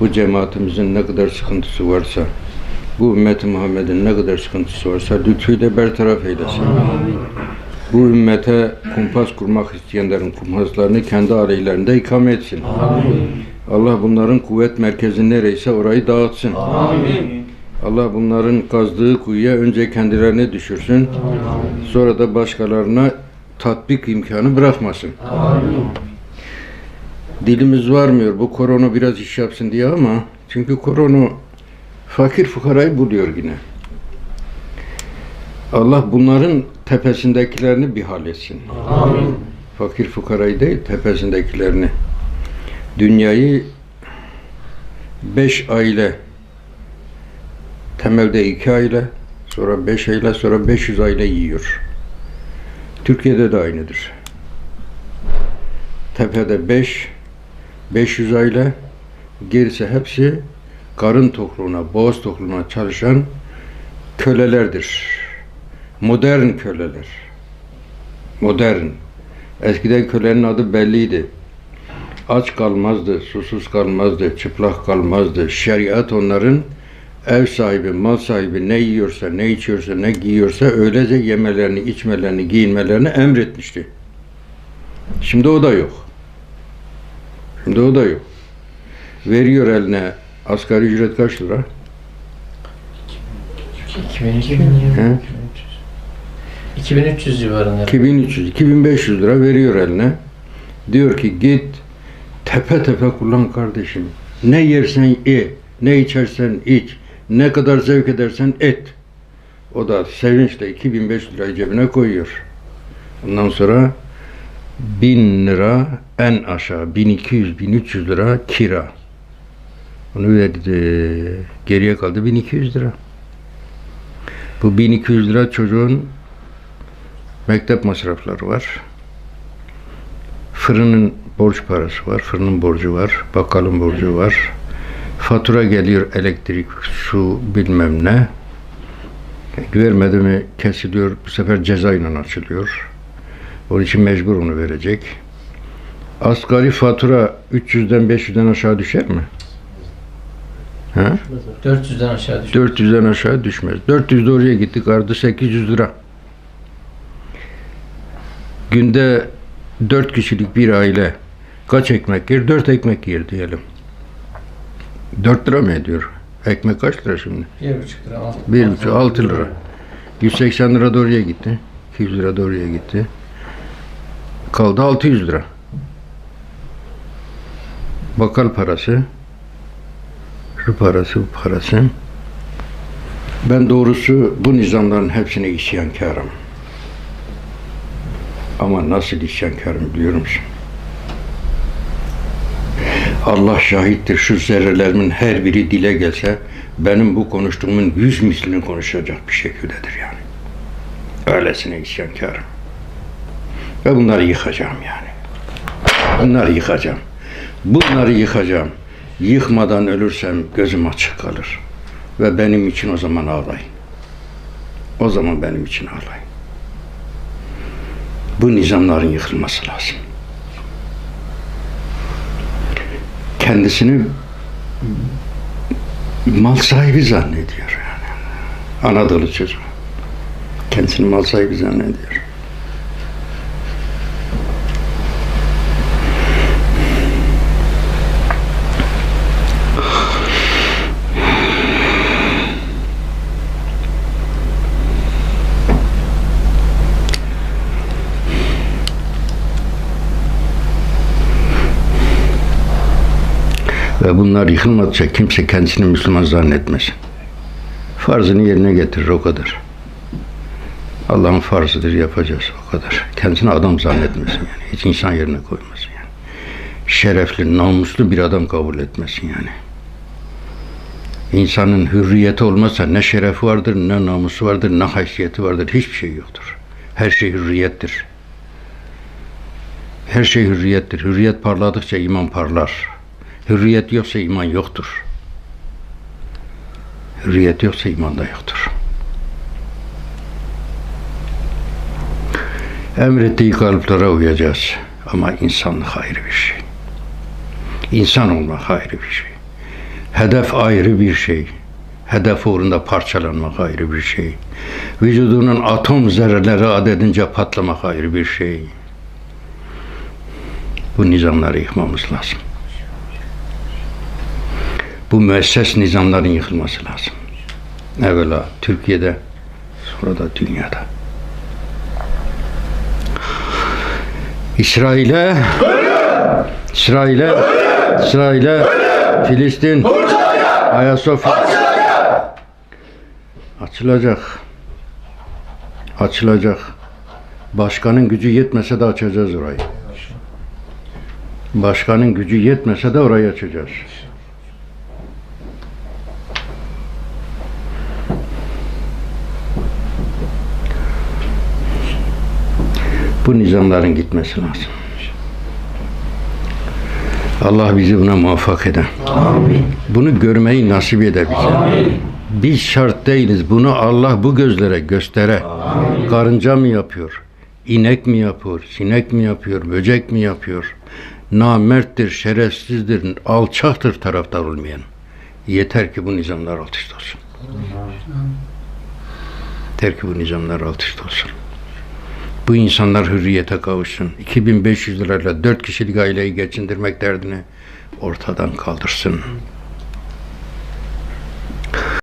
bu cemaatimizin ne kadar sıkıntısı varsa, bu ümmeti Muhammed'in ne kadar sıkıntısı varsa lütfuyla bertaraf eylesin. Bu ümmete kumpas kurmak isteyenlerin kumpaslarını kendi aleyhlerinde ikame etsin. Allah bunların kuvvet merkezi nereyse orayı dağıtsın. Allah bunların kazdığı kuyuya önce kendilerini düşürsün. Sonra da başkalarına tatbik imkanı bırakmasın. Dilimiz varmıyor bu korona biraz iş yapsın diye ama çünkü korona fakir fukarayı buluyor yine. Allah bunların tepesindekilerini bir hal etsin. Fakir fukarayı değil tepesindekilerini. Dünyayı beş aile temelde iki aile sonra beş aile sonra 500 aile yiyor. Türkiye'de de aynıdır. Tepede 5 500 aile gerisi hepsi karın tokluğuna, boğaz tokluğuna çalışan kölelerdir. Modern köleler. Modern. Eskiden kölenin adı belliydi. Aç kalmazdı, susuz kalmazdı, çıplak kalmazdı. Şeriat onların ev sahibi, mal sahibi ne yiyorsa, ne içiyorsa, ne giyiyorsa öylece yemelerini, içmelerini, giyinmelerini emretmişti. Şimdi o da yok. Şimdi o da yok. Veriyor eline asgari ücret kaç lira? 2300. He? 2300 civarında. 2300, 2500 lira veriyor eline. Diyor ki git tepe tepe kullan kardeşim. Ne yersen ye, ne içersen iç, ne kadar zevk edersen et. O da sevinçle 2500 lirayı cebine koyuyor. Ondan sonra 1000 lira en aşağı 1200 1300 lira kira. Onu verdi. Geriye kaldı 1200 lira. Bu 1200 lira çocuğun mektep masrafları var. Fırının borç parası var, fırının borcu var, bakkalın borcu var. Fatura geliyor elektrik, su bilmem ne. Vermedi mi kesiliyor, bu sefer cezayla açılıyor. Onun için mecbur onu verecek. Asgari fatura 300'den 500'den aşağı düşer mi? Ha? 400'den aşağı düştü. 400'den aşağı düşmez. 400 de oraya gittik ardı 800 lira. Günde 4 kişilik bir aile kaç ekmek yer? 4 ekmek yer diyelim. 4 lira mı ediyor? Ekmek kaç lira şimdi? 1,5 lira. altı- 1,5 6 lira. 180 lira da oraya gitti. 200 lira da oraya gitti. Kaldı 600 lira. Bakkal parası. Şu parası, bu parası. Ben doğrusu bu nizamların hepsine isyankarım. Ama nasıl isyankarım biliyor musun? Allah şahittir şu zerrelerimin her biri dile gelse benim bu konuştuğumun yüz mislini konuşacak bir şekildedir yani. Öylesine isyankarım. Ve bunları yıkacağım yani. Bunları yıkacağım. Bunları yıkacağım. Yıkmadan ölürsem gözüm açık kalır. Ve benim için o zaman ağlayın. O zaman benim için ağlayın. Bu nizamların yıkılması lazım. Kendisini mal sahibi zannediyor yani. Anadolu çocuğu. Kendisini mal sahibi zannediyor. Ve bunlar yıkılmadıkça kimse kendisini Müslüman zannetmesin. Farzını yerine getirir o kadar. Allah'ın farzıdır yapacağız o kadar. Kendisini adam zannetmesin yani. Hiç insan yerine koymasın yani. Şerefli, namuslu bir adam kabul etmesin yani. İnsanın hürriyeti olmazsa ne şerefi vardır, ne namusu vardır, ne haysiyeti vardır. Hiçbir şey yoktur. Her şey hürriyettir. Her şey hürriyettir. Hürriyet parladıkça iman parlar. Hürriyet yoksa iman yoktur. Hürriyet yoksa iman da yoktur. Emrettiği kalıplara uyacağız. Ama insanlık ayrı bir şey. İnsan olmak ayrı bir şey. Hedef ayrı bir şey. Hedef uğrunda parçalanmak ayrı bir şey. Vücudunun atom zerreleri adedince patlamak ayrı bir şey. Bu nizamları yıkmamız lazım. Bu müesses nizamların yıkılması lazım. Evvela Türkiye'de, sonra da dünyada. İsrail'e İsrail'e İsrail'e Filistin Ayasofya açılacak. Açılacak. Başkanın gücü yetmese de açacağız orayı. Başkanın gücü yetmese de orayı açacağız. Bu nizamların gitmesi lazım. Allah bizi buna muvaffak eder. Bunu görmeyi nasip eder bize. Biz şart değiliz. Bunu Allah bu gözlere göstere. Karınca mı yapıyor? İnek mi yapıyor? Sinek mi yapıyor? Böcek mi yapıyor? Namerttir, şerefsizdir, alçaktır taraftar olmayan. Yeter ki bu nizamlar alt üst olsun. Yeter ki bu nizamlar alt üst olsun. Bu insanlar hürriyete kavuşsun. 2500 lirayla 4 kişilik aileyi geçindirmek derdini ortadan kaldırsın.